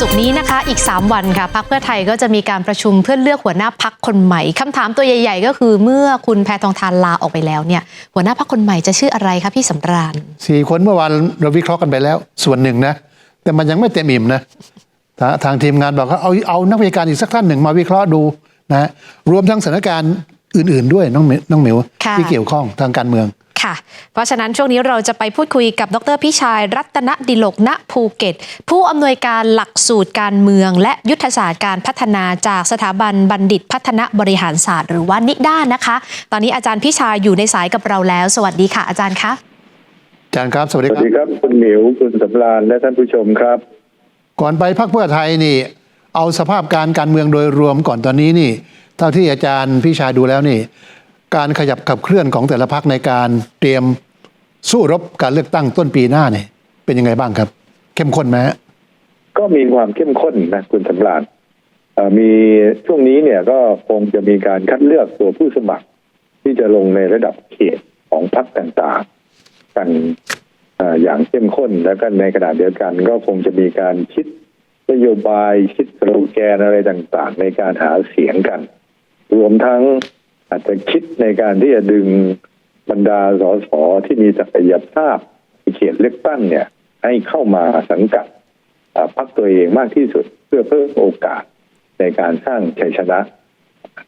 ศุกร์นี้นะคะ อีก 3 วันค่ะพักเพื่อไทยก็จะมีการประชุมเพื่อเลือกหัวหน้าพักคนใหม่คำถามตัวใหญ่ ๆ ก็คือเมื่อคุณแพทองทานลาออกไปแล้วเนี่ย หัวหน้าพักคนใหม่จะชื่ออะไรคะพี่สำราญสี่คนเมื่อวานเราวิเคราะห์กันไปแล้ว ส่วนหนึ่งนะ แต่มันยังไม่เต็มอิ่มนะทาทางทีมงานบอกว่าเอาเอานักวิชาการอีกสักท่านหนึ่งมาวิเคราะห์ดูนะฮะรวมทั้งสถานการณ์อื่น ๆ ด้วยน้องหมิวน้องหมิวค่ะที่เกี่ยวข้องทางการเมือง ค่ะ เพราะฉะนั้นช่วงนี้เราจะไปพูดคุยกับดรพิชัยรัตนดิลกณภูเก็ต ผู้อำนวยการหลักสูตรการเมือง และยุทธศาสตร์การพัฒนาจากสถาบันบัณฑิตพัฒนาบริหารศาสตร์ หรือว่านิด้านะคะ ตอนนี้อาจารย์พิชัยอยู่ในสายกับเราแล้ว สวัสดีค่ะ อาจารย์คะอาจารย์ครับสวัสดีสวัคสรับดีครับคุณหมิวคุณสำราญและท่านผู้ชมครับ ก่อนไปพักเพื่อไทยนี่ เอาสภาพการการเมืองโดยรวมก่อนตอนนี้นี่ เท่าที่อาจารย์พี่ชายดูแล้วนี่ การขยับขับเคลื่อนของแต่ละพักในการเตรียมสู้รบการเลือกตั้งต้นปีหน้าเนี่ยเป็นยังไงบ้างครับ เข้มข้นไหมก็มีความเข้มข้นนะคุณสำราญมีช่วงนี้เนี่ยก็คงจะมีการคัดเลือกตัวผู้สมัคร ที่จะลงในระดับเขตของพรรคต่างๆ กันอย่างเข้มข้นแล้วก็ในขณะเดียวกัน ก็คงจะมีการคิดนโยบายคิดสโลแกนอะไรต่างๆ ในการหาเสียงกัน รวมทั้ง อาจจะคิดในการที่จะดึงบรรดาสสที่มีศักยภาพในเขตเลือกตั้งเนี่ย ให้เข้ามาสังกัดอ่าพรรคตัวเองมากที่สุดเพื่อเพิ่มโอกาสในการสร้างชัยชนะ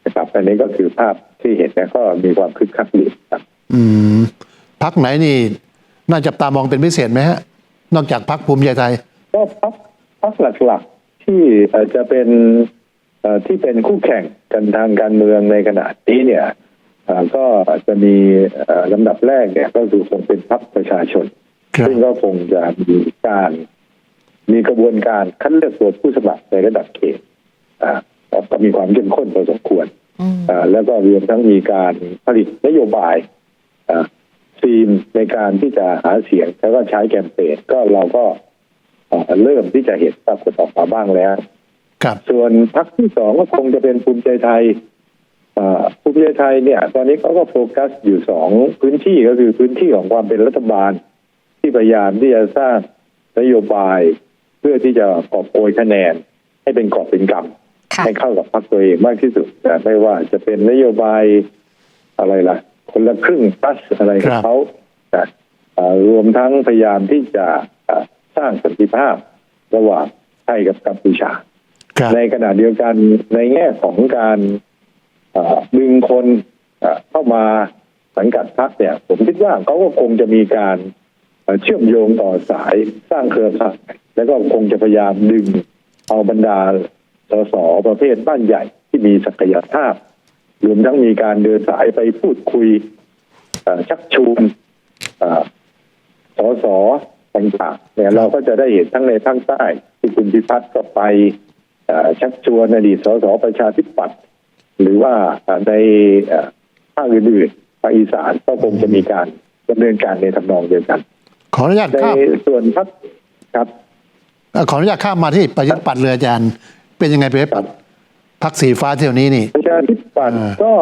นะครับอันนี้ก็คือภาพที่เห็นนะก็มีความคึกคักดีครับ อืมพักไหนนี่ น่าจับตามองเป็นพิเศษไหมฮะ นอกจากพักภูมิใจไทย ก็พักพักหลักๆที่เอ่อจะเป็นเอ่อ ที่เป็นคู่แข่งกันทางการเมืองในขณะนี้เนี่ยเอ่อก็จะมีเอ่อลำดับแรกเนี่ย ก็คือคงเป็นพรรคประชาชนครับซึ่งก็คงจะมีการ มีกระบวนการคัดเลือกตัวผู้สมัครในระดับเขตอ่าก็มีความเข้มข้นพอสมควรอืมอ่าแล้วก็รวมทั้งมีการผลิตนโยบายอ่าทีมในการที่จะหาเสียงแล้วก็ใช้แคมเปญก็เราก็อ่าเริ่มที่จะเห็นปรากฏออกมาบ้างแล้ว ครับส่วนพรรคที่สองก็คงจะเป็นภูมิใจไทยอ่าภูมิใจไทยเนี่ย ตอนนี้เขาก็โฟกัสอยู่สองพื้นที่ก็คือพื้นที่ของความเป็นรัฐบาล ที่พยายามที่จะสร้างนโยบายเพื่อที่จะกอบโกยคะแนน ให้เป็นกอบเป็นกำค่ะให้เข้ากับพรรคตัวเองมากที่สุดนะไม่ว่าจะเป็นนโยบายอะไรล่ะ คนละครึ่งตัสอะไรขคอรังบเขานะอ่ารวมทั้งพยายามที่จะอ่าสร้างสันติภาพระหว่างไทยกับกัมพูชาครับ ในขณะเดียวกันในแง่ของการดึงคนเข้ามาสังกัดพรรคเนี่ย ผมคิดว่าเขาก็คงจะมีการเชื่อมโยงต่อสายสร้างเครือข่ายแล้วก็คงจะพยายามดึงเอาบรรดาสสประเภทบ้านใหญ่ที่มีศักยภาพรวมทั้งมีการเดินสายไปพูดคุยชักชวนสสต่างๆเนี่ยเราก็จะได้เห็นทั้งในภาคใต้ที่คุณพิพัฒน์ก็ไป ชักชวนอดีตสสประชาธิปัตย์หรือว่าเอ่อในเอ่อภาคอื่นๆภาคอีสานก็คงจะมีการดำเนินการในทำนองเดียวกัน ขออนุญาตในข้ามส่วนพักครับเอ่อขออนุญาตข้ามมาที่ประชาธิปัตย์เลยอาจารย์ เป็นยังไงประชาธิปัตย์พักสีฟ้าเที่ยวนี้นี่ประชาธิปัตย์อ่าก็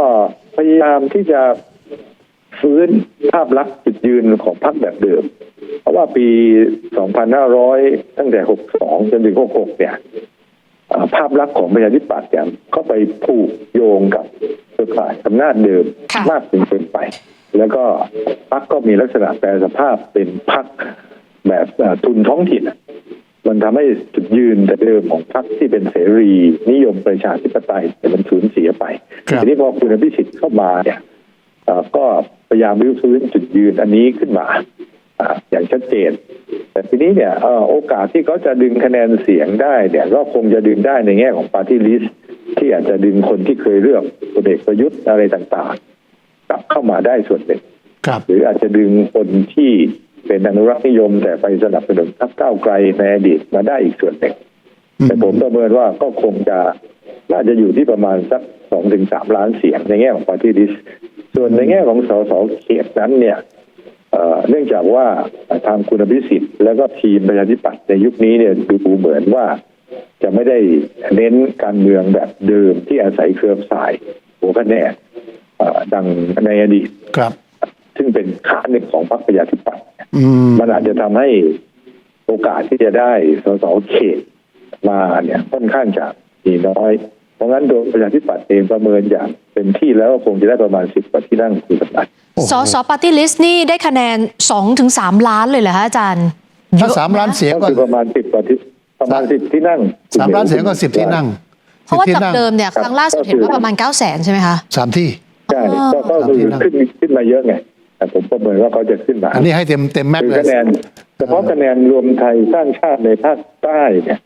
พยายามที่จะฟื้นภาพลักษณ์จุดยืนของพรรคแบบเดิม เพราะว่าปี 2500 ตั้งแต่ 62 จนถึง 66 เนี่ยเอ่อ ภาพลักษณ์ของประชาธิปัตย์เนี่ยก็ไปผูกโยงกับเครือข่ายอำนาจเดิมค่ะมากจนเกินไป แล้วก็พรรคก็มีลักษณะแปลสภาพเป็นพรรคแบบเอ่อทุนท้องถิ่นอะมันทำให้จุดยืนแต่เดิมของพรรคที่เป็นเสรีนิยมประชาธิปไตยแต่มันสูญเสียไปครับทีนี้พอคุณอภิสิทธิ์เข้ามาเนี่ยเอ่อก็พยายามรื้อฟื้นจุดยืนอันนี้ขึ้นมาอ่าอย่างชัดเจน แต่ทีนี้เนี่ยเอ่อโอกาสที่เขาจะดึงคะแนนเสียงได้เนี่ยก็คงจะดึงได้ในแง่ของปาร์ตี้ลิสที่อาจจะดึงคนที่เคยเลือกพลเอกประยุทธ์อะไรต่างๆ กลับเข้ามาได้ส่วนหนึ่งครับหรืออาจจะดึงคนที่เป็นอนุรักษ์นิยม แต่ไปสนับสนุนพรรคก้าวไกลในอดีตมาได้อีกส่วนหนึ่งอืมแต่ผมประเมินว่าก็คงจะน่าจะอยู่ที่ประมาณสักสองถึงสามล้านเสียงในแง่ของปาร์ตี้ลิสส่วนในแง่ของสสเขตนั้นเนี่ย เอ่อเนื่องจากว่าทางคุณอภิสิทธิ์ แล้วก็ทีมประชาธิปัตย์ในยุคนี้เนี่ยดูเหมือนว่าจะไม่ได้เน้นการเมืองแบบเดิมที่อาศัยเครือข่ายหัวคะแนนเอ่อดังในอดีตครับ ซึ่งเป็นขาหนึ่งของพรรคประชาธิปัตย์อืมมันอาจจะทำให้โอกาสที่จะได้สสเขตมาเนี่ยค่อนข้างจะมีน้อย เพราะงั้นโดยประชาธิปัตย์เองประเมินอย่างเต็มที่แล้วก็คงจะได้ประมาณสิบกว่าที่นั่งคุณสมบัติโอ้โห สสปาร์ตี้ลิสต์นี่ได้คะแนน2-3ถึง3ล้านเลยเหรอคะอาจารย์ถ้าเยอะสามล้านนะเสียงก็ก็คือประมาณสิบกว่าที่ประมาณสิบที่นั่งสามล้านเสียงก็สิบที่นั่งเพราะว่าสิบที่จากนั่งเดิมเนี่ยครั้งล่าสุดเห็นว่าประมาณ9 0 0 0 0ใช่ไหมคะสามที่ใช่อ๋อก็ก็คือสามที่นั่งขึ้นขึ้นมาเยอะไงแต่ผมประเมินว่าเขาจะขึ้นมาอันนี้ให้เต็มเต็มแม็กคือเลยคะแนนเฉพาะคะแนนรวมไทยสร้างชาติในภาคใต้เนี่ย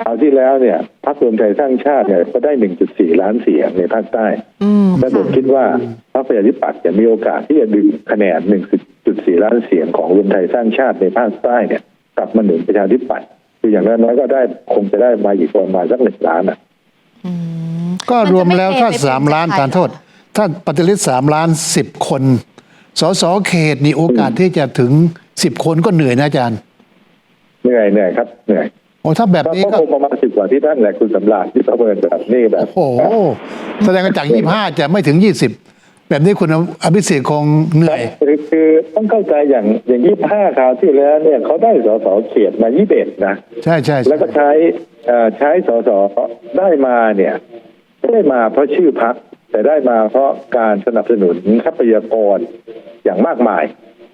คราวที่แล้วเนี่ยพรรครวมไทยสร้างชาติเนี่ยก็ได้ 1.4 ล้านเสียงในภาคใต้อืมและผมค่ะคิดว่าพรรคประชาธิปัตย์จะมีโอกาสที่จะดึงคะแนน 1.4 ล้านเสียงของรวมไทยสร้างชาติในภาคใต้เนี่ยกลับมาหนุนประชาธิปัตย์คืออย่างน้อยๆก็ได้คงจะได้มาอีกประมาณสักหนึ่งล้านอะอืมก็รวมแล้วถ้ามันจะไม่เทไปสามล้านเป็นทานโทษ ถ้าปฏิริษีสามล้านสิบคน สสเขตนี่โอกาสที่จะถึงสิบคนก็เหนื่อยนะอาจารย์ เหนื่อยเหนื่อยครับเหนื่อยโอ้ถ้าแบบก็นี้ก็คงประมาณสิบกว่าที่ท่านแหละคุณสำราญที่ประเมินแบบนี้แบบโอ้โหแสดงว่าจากยี่ห้าจะไม่ถึงยี่สิบแบบนี้คุณอภิสิทธิ์คงเหนื่อยคือคือต้องเข้าใจอย่างอย่างยี่ห้าคราวที่แล้วเนี่ยเขาได้สสเขตมายี่สิบนะ ใช่ใช่แล้วก็ใช้เอ่อใช้สสได้มาเนี่ยไม่ได้มาเพราะชื่อพักแต่ได้มาเพราะการสนับสนุนทรัพยากรอย่างมากมาย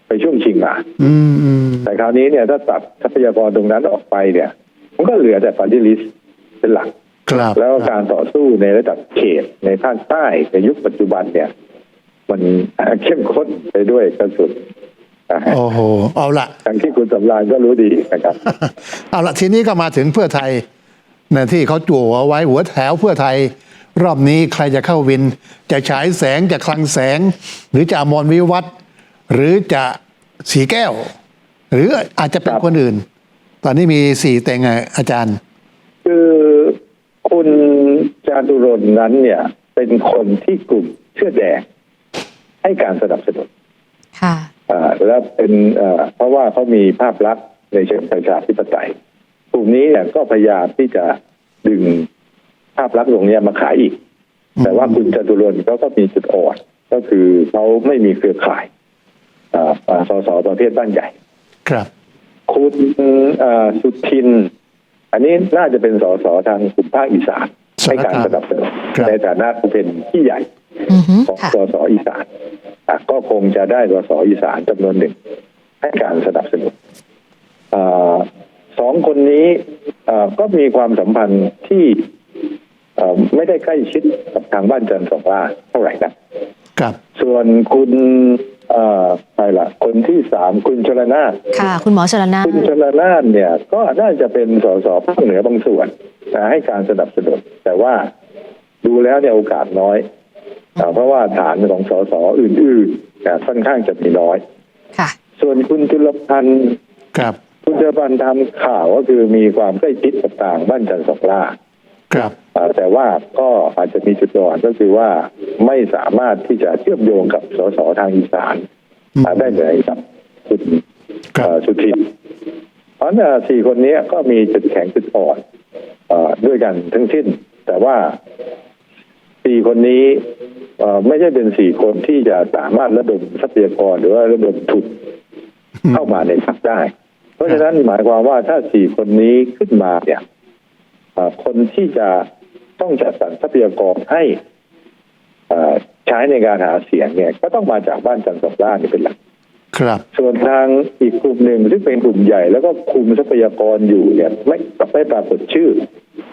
ไปช่วงชิงมาอืมอืมแต่คราวนี้เนี่ยถ้าตัดทรัพยากรตรงนั้นออกไปเนี่ย มันก็เหลือแต่ปาร์ตี้ลิสเป็นหลักครับแล้วการต่อสู้ในระดับเขตในภาคใต้ในยุคปัจจุบันเนี่ย มันเข้มข้นไปด้วยกระสุนนะฮะโอ้โห เอาละทั้งที่คุณสำราญก็รู้ดีนะครับ เอาละทีนี้ก็มาถึงเพื่อไทยนะที่เขาจั่วเอาไว้หัวแถวเพื่อไทย รอบนี้ใครจะเข้าวิน จะฉายแสงจะคลังแสง หรือจะอมรวิวัฒน์หรือจะสีแก้ว หรืออาจจะเป็นครับคนอื่น ตอนนี้มีสี่แต่งไงอาจารย์ คือคุณจาตุรนต์นั้นเนี่ย เป็นคนที่กลุ่มเสื้อแดง ให้การสนับสนุนค่ะอ่าและเป็นเอ่อเพราะว่าเขามีภาพลักษณ์ในเชิงประชาธิปไตยกลุ่มนี้เนี่ยก็พยายามที่จะดึงภาพลักษณ์ตรงเนี้ยมาขายอีก แต่ว่าคุณจตุรนต์เขาก็มีจุดอ่อนก็คือเขาไม่มีเครือข่ายอ่าอ่าสสประเภทบ้านใหญ่ ครับ คุณเอ่อสุทิน อันนี้น่าจะเป็นสสทางกลุ่มภาคอีสานให้การสนับสนุนครับในฐานะผู้เป็นที่ใหญ่อือฮึของค่ะสสอีสานอะก็คงจะได้สสอีสานจำนวนหนึ่ง ให้การสนับสนุนอาสองคนนี้อ่าก็มีความสัมพันธ์ที่อ่าไม่ได้ใกล้ชิดกับทางบ้านจันทร์สองล่าเท่าไหร่นะครับส่วนคุณเอ่อใครล่ะคนที่สามคุณชลนาถค่ะ คุณหมอชลนาคุณชลนานเนี่ย ก็น่าจะเป็นสสภาคเหนือบางส่วนนะให้การสนับสนุนแต่ว่าดูแล้วเนี่ยโอกาสน้อยอ่าเพราะว่าฐานของสสอื่นๆอ่าค่อนข้างจะมีน้อย ค่ะ ส่วนคุณจุลพันธ์ครับ คุณจุลพันธ์ทำข่าวก็คือมีความใกล้ชิดกับต่างบ้านจันทร์สองล่า ครับอ่าแต่ว่าก็อาจจะมีจุดอ่อนก็คือว่าไม่สามารถที่จะเชื่อมโยงกับสสทางอีสานอืมอ่าได้เหมือนกับคุณครับเอ่อสุทินเพราะฉะนั้นสี่คนนี้ก็มีจุดแข็งจุดอ่อนเออด้วยกันทั้งสิ้น แต่ว่าสี่คนนี้เอ่อไม่ใช่เป็นสี่คนที่จะสามารถระดมทรัพยากรหรือว่าระดมทุนเข้ามาในพรรคได้ เพราะฉะนั้นหมายความว่าถ้าสี่คนนี้ขึ้นมาเนี่ยเอ่อ คนที่จะต้องจัดสรรทรัพยากรให้เอ่อใช้ในการหาเสียงเนี่ย ก็ต้องมาจากบ้านจันทร์สองล่านี่เป็นหลัก ครับ ส่วนทางอีกกลุ่มหนึ่งซึ่งเป็นกลุ่มใหญ่ แล้วก็คุมทรัพยากรอยู่เนี่ยไม่ไม่ปรากฏชื่อ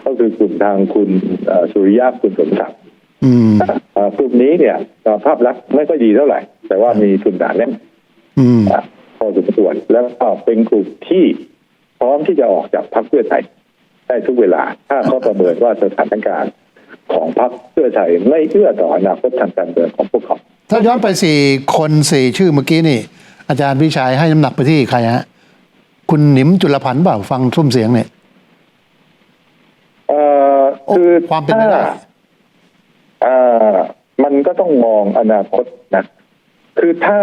ก็คือกลุ่มทางคุณเอ่อสุริยะคุณสมศักดิ์อืมเอ่อกลุ่มนี้เนี่ยเอ่อภาพลักษณ์ไม่ค่อยดีเท่าไหร่ แต่ว่ามีทุนหนาแน่นอืมอะพอสมควรแล้วก็เป็นกลุ่มที่พร้อมที่จะออกจากพรรคเพื่อไทย ได้ทุกเวลา ถ้าเขาประเมินว่าสถานการณ์ของพรรคเพื่อไทยไม่เอื้อต่ออนาคตทางการเมืองของพวกเขา ถ้าย้อนไปสี่คนสี่ชื่อเมื่อกี้นี่ อาจารย์พิชัยให้น้ำหนักไปที่ใครฮะ คุณหนิมจุลพันธ์เปล่าฟังทุ่มเสียงเนี่ยเอ่อโอ้คือความเป็นไปได้ถ้อ่ามันก็ต้องมองอนาคตนะคือถ้า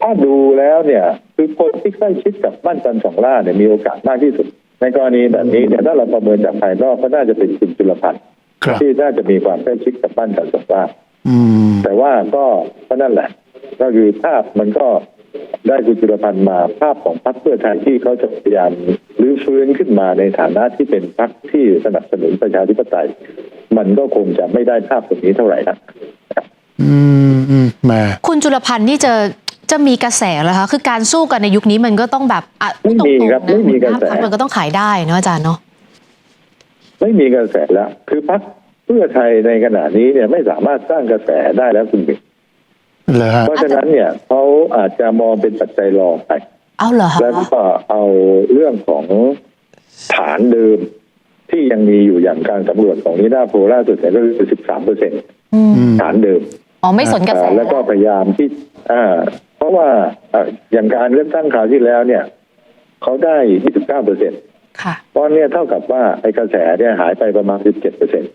ถ้าดูแล้วเนี่ย คือคนที่ใกล้ชิดกับบ้านจันทร์สองล่าเนี่ยมีโอกาสมากที่สุด ในกรณีแบบนี้เนี่ยถ้าเราประเมินจากภายนอกก็น่าจะเป็นคุณจุลพันธ์ครับที่น่าจะมีความใกล้ชิดกับบ้านจันทร์สองล่าอืมแต่ว่าก็ก็นั่นแหละ ก็คือภาพมันก็ได้คุณจุลพันธ์มาภาพของพรรคเพื่อไทยที่เขาจะพยายามรื้อฟื้นขึ้นมาในฐานะที่เป็นพรรคที่สนับสนุนประชาธิปไตย มันก็คงจะไม่ได้ภาพตรงนี้เท่าไหร่นะอืมอืมแหมคุณจุลพันธ์นี่จะ จะมีกระแสเหรอคะคือการสู้กันในยุคนี้มันก็ต้องแบบอะไม่มีครับตงๆนะไม่มีกระแสหัวหน้าพคมันก็ต้องขายได้เนาะอาจารย์เนาะไม่มีกระแสแล้ว คือพรรคเพื่อไทยในขณะนี้เนี่ยไม่สามารถสร้างกระแสได้แล้วคุณบิ๊กเหรอฮะเพราะฉะนั้นเนี่ยเขาอาจจะมองเป็นปัจจัยรองไป เอาเหรอคะแล้วก็เอาเรื่องของฐานเดิมที่ยังมีอยู่อย่างการสำรวจของนิดาโพลล่าสุดเนี่ยก็คือ 13 เปอร์เซ็นต์อืมอืมฐานเดิม อ๋อไม่สนกระแสอ่าแล้วก็พยายามที่อ่าเพ ราะว่าอ่าอย่างการเลือกตั้งคราวที่แล้วเนี่ยเขาได้29เปอร์เซ็นต์ค่ะตอนเนี้ยเท่ากับว่าไอ้กระแสเนี่ยหายไปประมาณ17เปอร์เซ็นต์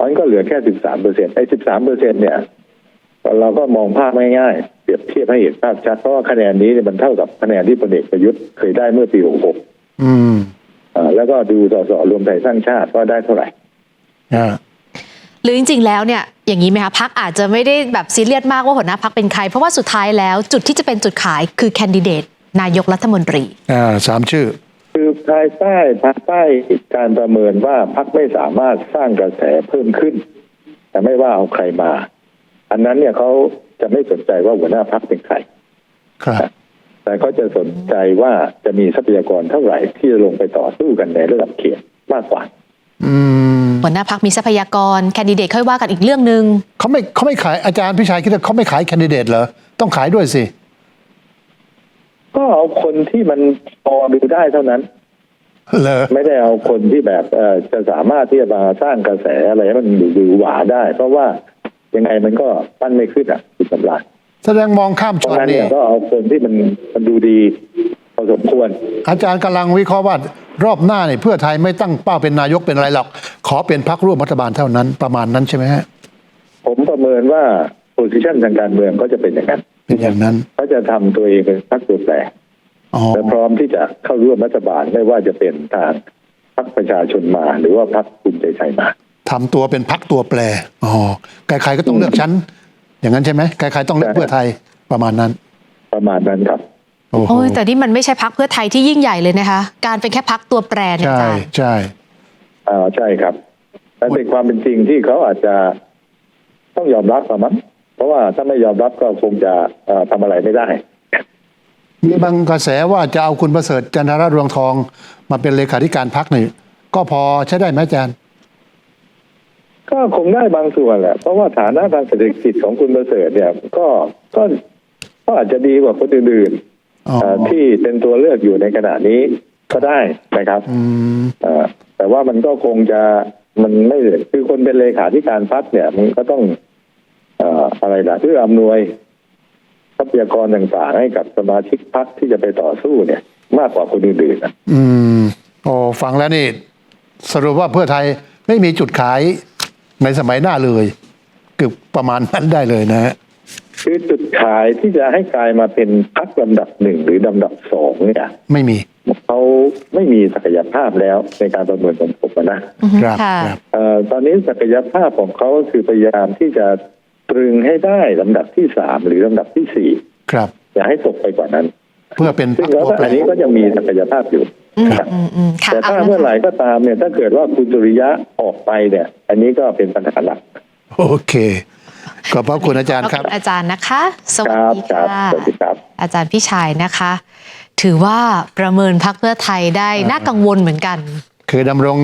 มันก็เหลือแค่13เปอร์เซ็นต์ไอ้13เปอร์เซ็นต์เนี่ยเราก็มองภาพง่ายๆเปรียบเทียบให้เห็นภาพชัดเพราะว่าคะแนนนี้เนี่ยมันเท่ากับคะแนนที่พลเอกประยุทธ์เคยได้เมื่อปี66อืมอ่าแล้วก็ดูสสรวมไทยสร้างชาติว่าได้เท่าไหร่อ่า หรือจริงๆ แล้วเนี่ยอย่างนี้ไหมคะพักอาจจะไม่ได้แบบซีเรียสมากว่าหัวหน้าพักเป็นใคร เพราะว่าสุดท้ายแล้วจุดที่จะเป็นจุดขายคือแคนดิเดตนายกรัฐมนตรีอ่าสามชื่อ คือภายใต้ภายใต้การประเมินว่าพักไม่สามารถสร้างกระแสเพิ่มขึ้น แต่ไม่ว่าเอาใครมา อันนั้นเนี่ยเขาจะไม่สนใจว่าหัวหน้าพักเป็นใครครับแต่เขาจะสนใจว่าจะมีทรัพยากรเท่าไหร่ที่จะลงไปต่อสู้กันในระดับเขตมากกว่า อืม หัวหน้าพักมีทรัพยากรแคนดิเดตค่อยว่ากันอีกเรื่องหนึ่งเขาไม่เขาไม่ขายอาจารย์พิชัยคิดว่าเขาไม่ขายแคนดิเดตเหรอต้องขายด้วยสิก็เอาคนที่มันพอดูได้เท่านั้นเหรอไม่ได้เอาคนที่แบบเอ่อจะสามารถที่จะมาสร้างกระแสอะไรให้มันดูดูหวาได้ เพราะว่ายังไงมันก็ปั้นไม่ขึ้นอะคุณสำราญแสดงมองข้ามเพช็อราะตงั้นนี่เนี่ยก็เอาคนที่มันมันดูดีพ อสมควร อาจารย์กำลังวิเคราะห์ว่ารอบหน้าเนี่ยเพื่อไทยไม่ตั้งเป้าเป็นนายกเป็นอะไรหรอก ขอเป็นพรรคร่วมรัฐบาลเท่านั้นประมาณนั้นใช่ไหมฮะผมประเมินว่าโพซิชันทางการเมืองก็จะเป็นอย่างนั้นเป็นอย่างนั้นเขาจะทำตัวเองเป็นพรรคตัวแปรอ๋อและพร้อมที่จะเข้าร่วมรัฐบาลไม่ว่าจะเป็นทางพรรคประชาชนมา หรือว่าพรรคภูมิใจไทยมาทำตัวเป็นพรรคตัวแปรอ๋อใครๆก็ต้องเลือกชั้น อย่างนั้นใช่ไหมใครๆต้องเลือกใช่เพื่อไทยประมาณนั้น ประมาณนั้นครับ โอ้โหโอ้ยแต่นี่มันไม่ใช่พักเพื่อไทยที่ยิ่งใหญ่เลยนะคะ การเป็นแค่พักตัวแปรเนี่ยใช่อาจารย์ใช่อ่าใช่ครับและเป็นความเป็นจริงที่เขาอาจจะต้องยอมรับอะมั้งเพราะว่าถ้าไม่ยอมรับก็คงจะเอ่อทำอะไรไม่ได้ มีบางกระแสว่าจะเอาคุณประเสริฐจันทรรวงทองมาเป็นเลขาธิการพรรคนี่ก็พอใช้ได้ไหมอาจารย์ก็คงได้บางส่วนแหละ เพราะว่าฐานะทางเศรษฐกิจของคุณประเสริฐเนี่ย ก็ก็ก็อาจจะดีกว่าคนอื่นๆอ๋อเอ่อ ที่เป็นตัวเลือกอยู่ในขณะนี้ก็ได้นะครับอืมเอ่อแต่ว่ามันก็คงจะมันไม่คือคนเป็นเลขาธิการพักเนี่ย มันก็ต้องเอ่ออะไรล่ะเพื่ออำนวยทรัพยากรต่างๆให้กับสมาชิกพักที่จะไปต่อสู้เนี่ย มากกว่าคนอื่นๆนะอืมโอ้ฟังแล้วนี่ สรุปว่าเพื่อไทยไม่มีจุดขายในสมัยหน้าเลยเกือบประมาณนั้นได้เลยนะฮะ คือจุดขายที่จะให้กลายมาเป็นพักลำดับหนึ่งหรือลำดับสองเนี่ยไม่มีเขาไม่มีศักยภาพแล้วในการประเมินของผมนะอือฮึครับค่ะครับเอ่อตอนนี้ศักยภาพของเขาคือพยายามที่จะตรึงให้ได้ลำดับที่สามหรือลำดับที่สี่ครับ อย่าให้ตกไปกว่านั้น เพื่อเป็นพซึ่รงรคแล้วตัวก็แปรอันนี้ก็ยังมีศักยภาพอยู่อืมครับอืมอืมค่ะแต่ถ้าละเมื่อไหร่ก็ตามเนี่ยถ้าเกิดว่าคุณสุริยะออกไปเนี่ย อันนี้ก็เป็นปัญหาหลักโอเค ขอบพระคุณอาจารย์ขคอรับบคุณอาจารย์นะคะสควัสรับดีครัค่ะบสวัสดีครับอาจารย์พี่ชายนะคะ ถือว่าประเมินพักเพื่อไทยได้น่ากังวลเหมือนกัน คือดำรง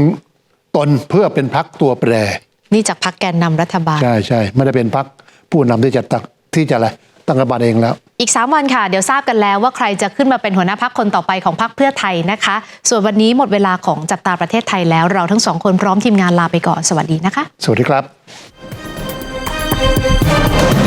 ตนเพื่อเป็นพักตัวแปร นี่จากพักแกนนำรัฐบาล ใช่ใช่ไม่ได้เป็นพักผู้นำที่จะตักที่จะอะไรตั้งรัฐบาลเองแล้ว อีก 3 วันค่ะ เดี๋ยวทราบกันแล้วว่าใครจะขึ้นมาเป็นหัวหน้าพักคนต่อไปของพักเพื่อไทยนะคะ ส่วนวันนี้หมดเวลาของจับตาประเทศไทยแล้วเราทั้งสองคนพร้อมทีมงานลาไปก่อนสวัสดีนะคะ สวัสดีครับ Thank you.